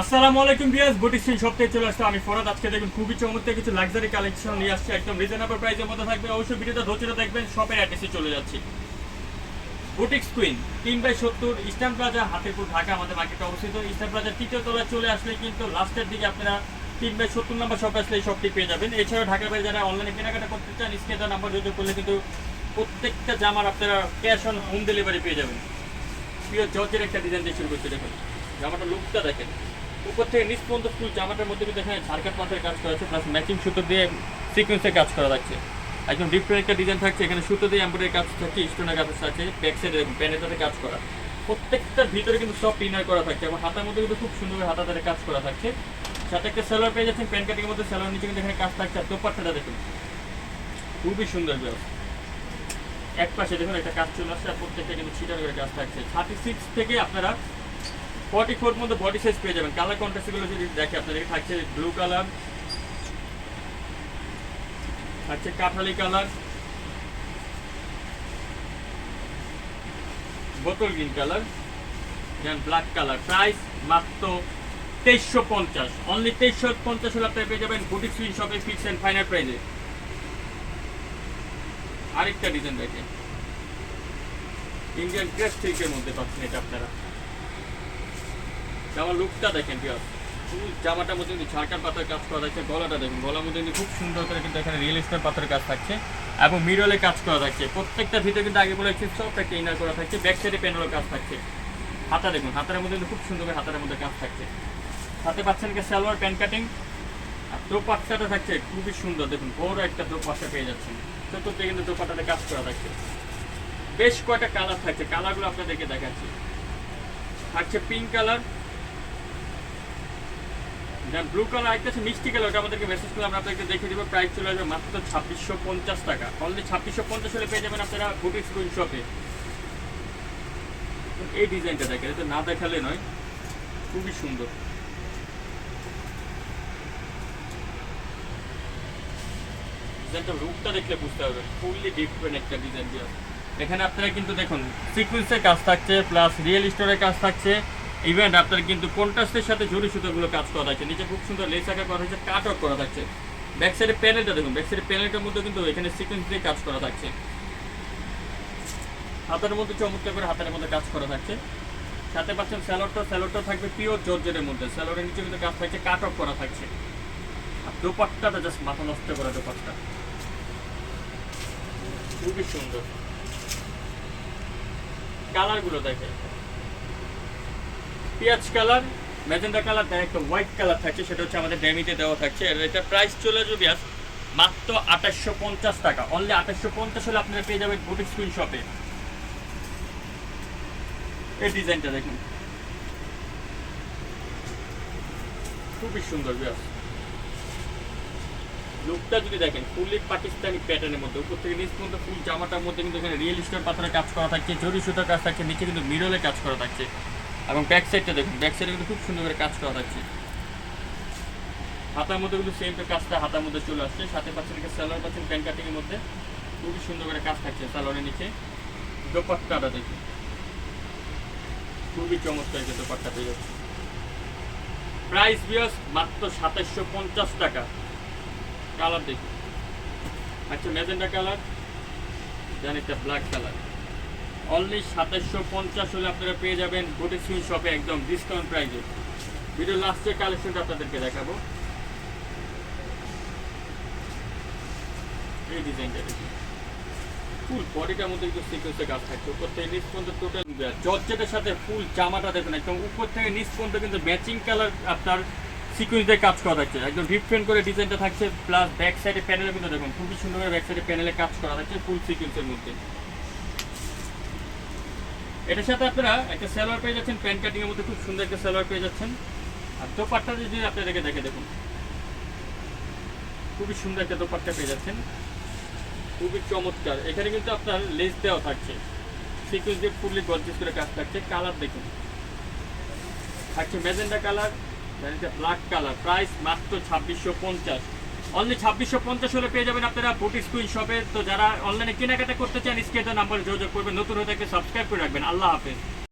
আসসালামু আলাইকুম বিয়াস boutique Singh shop থেকে চলে আসছে। আমি ফরাদ, আজকে দেখুন খুবই চমৎকার কিছু লাক্সারি কালেকশন নিয়ে আসছে। একদম রিজনেবল প্রাইসের মধ্যে থাকবে। অবশ্যই ভিডিওটা ধৈর্য দেখবেন শপের অ্যাড্রেসে চলে যাচ্ছি। বুটিক্স কুইন তিন বাই সত্তর ইস্টার্ন প্লাজা হাতিপুর ঢাকা, আমাদের মার্কেটে অবস্থিত। ইস্টার্ন প্লাজার তৃতীয় তলায় চলে আসলে কিন্তু লাস্টের দিকে আপনারা তিন বাই সত্তর নাম্বার শপে আসলে এই শপটি পেয়ে যাবেন। এছাড়াও ঢাকার বাইরে যারা অনলাইনে কেনাকাটা করতে চান স্ক্রিনে নাম্বার যোগাযোগ করলে কিন্তু প্রত্যেকটা জামার আপনারা ক্যাশ অন হোম ডেলিভারি পেয়ে যাবেন। প্রিয় জর্জের একটা ডিজাইন দিয়ে শুরু করছে, দেখুন। জামাটা লুকটা দেখেন। উপর থেকে নিচ পর্যন্ত ফুল জামাটার মধ্যে কিন্তু এখানে ঝাড়খাট পাথরের কাজ করা আছে প্লাস ম্যাচিং সুতো দিয়ে সিকোয়েন্সের কাজ করা থাকছে। একদম ডিফারেন্ট একটা ডিজাইন থাকছে, এখানে সুতো দিয়ে এমব্রয়ডারি কাজ থাকছে স্টোনের কাজ আছে ব্যাক সাইডে প্যানেটাতে কাজ করা। প্রত্যেকটার ভিতরে কিন্তু সব ইনার করা থাকছে, এবং হাতার মধ্যে কিন্তু খুব সুন্দর হাতা ধরে কাজ করা থাকছে। সাথে একটা সেলার পেয়ে যাচ্ছেন প্যান্ট কাটিংয়ের মধ্যে সেলার নিচে কিন্তু এখানে কাজ থাকছে, আর দোপাট্টাটা দেখুন। খুবই সুন্দর ব্যবস্থা এক পাশে দেখুন একটা কাজ চলে আসছে, আর প্রত্যেকটা কিন্তু ছিটার করে কাজ থাকছে। থার্টি সিক্স থেকে আপনারা ফর্টি ফোর মধ্যে বডি সাইজ পেয়ে যাবেন। কালার কন্ট্রাস্টগুলো যদি দেখে আপনাদের থাকছে ব্লু কালার থাকছে কাঠালি কালার বোতল green colour then black colour price মাত্র তেইশশো পঞ্চাশ। অনলি তেইশশো পঞ্চাশ হলে আপনারা পেয়ে যাবেন বুটিক সুইন শপে ফিক্স অ্যান্ড ফাইনাল প্রাইজে আরেকটা ডিজাইন দেখেন। ইন্ডিয়ান ক্রেস সিল্কের মধ্যে পাচ্ছেন এটা আপনারা। জামার লুকটা দেখেন ফুল জামাটার মধ্যে কিন্তু ঝাড়খার পাতার কাজ করা থাকছে, গলাটা দেখুন, গলার মধ্যে কিন্তু খুব সুন্দর করে কিন্তু এখানে রিয়েল স্টোর পাথরের কাজ থাকছে এবং মিরলে কাজ করা থাকছে। প্রত্যেকটা ভিতরে কিন্তু আগে বলে সব একটা ইনার করা থাকছে ব্যাক সাইডে প্যানেলও কাজ থাকছে। হাতা দেখুন, হাতার মধ্যে কিন্তু খুব সুন্দর করে হাতার মধ্যে কাজ থাকছে। সাথে পাচ্ছেন কি সালোয়ার প্যান্ট কাটিং আর দোপাট্টাটা থাকছে, খুবই সুন্দর, দেখুন, বড় একটা দোপাট্টা পেয়ে যাচ্ছেন। চতুর্থে কিন্তু দোপাট্টাতে কাজ করা থাকছে। বেশ কয়টা কালার থাকছে কালারগুলো আপনাদেরকে দেখাচ্ছি। থাকছে pink colour then blue colour একটা আছে, মিষ্টি কালার ওটা আমাদেরকে মেসেজ করলে আমরা আপনাদেরকে দেখে দেবো। প্রাইস চলে আসবে মাত্র ছাব্বিশশো পঞ্চাশ টাকা। অনলি ছাব্বিশশো পঞ্চাশ হলে পেয়ে যাবেন আপনারা বুটিক স্কুল শপে এই ডিজাইনটা দেখেন, এটা না দেখালে নয়, খুবই সুন্দর। ডিজাইনটা রূপটা দেখলে বুঝতে পারবেন ফুললি ডিফারেন্ট একটা ডিজাইন দিয়ে এখানে আপনারা কিন্তু দেখুন সিকুয়েন্সের কাজ থাকছে প্লাস রিয়েল স্টোরের কাজ থাকছে। ইভেন্ট আপনার কিন্তু কন্ট্রাস্টের সাথে জড়ি সুতোগুলো কাজ করা থাকছে। নিচে খুব সুন্দর লেস আঁকা করা হয়েছে কাট আউট করা থাকছে। ব্যাক সাইডে প্যানেলটা দেখুন ব্যাক সাইডে প্যানেলটার মধ্যে কিন্তু এখানে সিকুয়েন্স দিয়ে কাজ করা থাকছে। হাতের মধ্যে চমৎকার করে হাতের মধ্যে কাজ করা থাকছে। সাথে পাচ্ছেন স্যালোডটা স্যালোডটা থাকবে পিওর জর্জের মধ্যে। স্যালোডের নিচে কিন্তু কাজ থাকছে কাট অফ করা থাকছে। আর দোপাট্টাটা জাস্ট মাথা নষ্ট করা দোপাট্টা। খুবই সুন্দর। কালারগুলো দেখে পেঁয়াজ কালার, ম্যাজেন্ডা কালার দেয় একটা হোয়াইট কালার থাকছে, সেটা হচ্ছে আমাদের ড্যামিতে দেওয়া থাকছে। এটা প্রাইস চলে যাবে আজ মাত্র আঠাশশো পঞ্চাশ টাকা। অনলি আঠাশশো পঞ্চাশ হলে আপনারা পেয়ে যাবেন বুটিক স্কুল শপে এই ডিজাইনটা দেখুন। খুবই সুন্দর বিয়াস। লুকটা যদি দেখেন, ফুললি পাকিস্তানি প্যাটার্নের মধ্যে, উপর থেকে নিচ পর্যন্ত ফুল জামাটার মধ্যে কিন্তু এখানে রিয়েল স্টোর পাথরের কাজ করা থাকছে, জরি সুতার কাজ থাকছে, নিচে কিন্তু মিরলে কাজ করা থাকছে। এবং ব্যাক সাইডটা দেখুন ব্যাক সাইডে কিন্তু খুব সুন্দর করে কাজ করা থাকছে। হাতার মধ্যে কিন্তু সেম কাজটা হাতার মধ্যে চলে আসছে। সাথে পাচ্ছেন সালোয়ার পাচ্ছেন প্যান্ট কাটিংয়ের মধ্যে। খুবই সুন্দর করে কাজ থাকছে স্যালোয়ারের নিচে। দোপাট্টাটা দেখুন। খুবই চমৎকার যে দোপাট্টা পেয়ে যাচ্ছে। প্রাইস বিয়াস মাত্র সাতাশশো পঞ্চাশ টাকা। কালার দেখুন। আচ্ছা ম্যাজেন্ডা কালার, দেন একটা ব্ল্যাক কালার। অনলি সাতাশশো পঞ্চাশ হলে আপনারা পেয়ে যাবেন বুটিক সুইন শপে একদম ডিসকাউন্ট প্রাইসে ভিডিও লাস্টের কালেকশনটা আপনাদেরকে দেখাবো। এই ডিজাইনটা দেখুন। ফুল বডিটার মধ্যে কিন্তু সিকোয়েন্সের কাজ থাকছে। উপর থেকে নিচ পর্যন্ত টোটাল জর্জেটের সাথে ফুল জামাটা দেখুন একদম। উপর থেকে নিচ পর্যন্ত কিন্তু ম্যাচিং কালার আপনার সিকোয়েন্স দিয়ে কাজ করা থাকছে। একদম ডিফারেন্ট করে ডিজাইনটা থাকছে। প্লাস ব্যাক সাইডে প্যানেলে কিন্তু দেখুন। খুবই সুন্দর করে ব্যাক সাইডে প্যানেলে কাজ করা থাকছে ফুল সিকোয়েন্সের মধ্যে। এটার সাথে আপনারা একটা সেলোয়ার পেয়ে যাচ্ছেন প্যান্ট কাটিং এর মধ্যে খুব সুন্দর একটা সেলোয়ার পেয়ে যাচ্ছেন। আর দোপাট্টা যদি আপনাদেরকে দেখে দেখুন, খুবই সুন্দর একটা দোপাট্টা পেয়ে যাচ্ছেন। খুবই চমৎকার। এখানে কিন্তু আপনার লেস দেওয়া থাকছে। সিকুয়েন্স দিয়ে ফুললি গর্জিস করে কাজ থাকছে। কালার দেখুন। থাকছে magenta colour black colour price মাত্র ছাব্বিশশো পঞ্চাশ। অনলি ছাব্বিশশো পঞ্চাশ হলে পেয়ে যাবেন আপনারা বুটি স্কুইন শপে তো যারা অনলাইনে কেনাকাটা করতে চান স্কেটার নাম্বার যোগাযোগ করবেন। নতুন হয়ে থাকলে সাবস্ক্রাইব করে রাখবেন। আল্লাহ হাফেজ।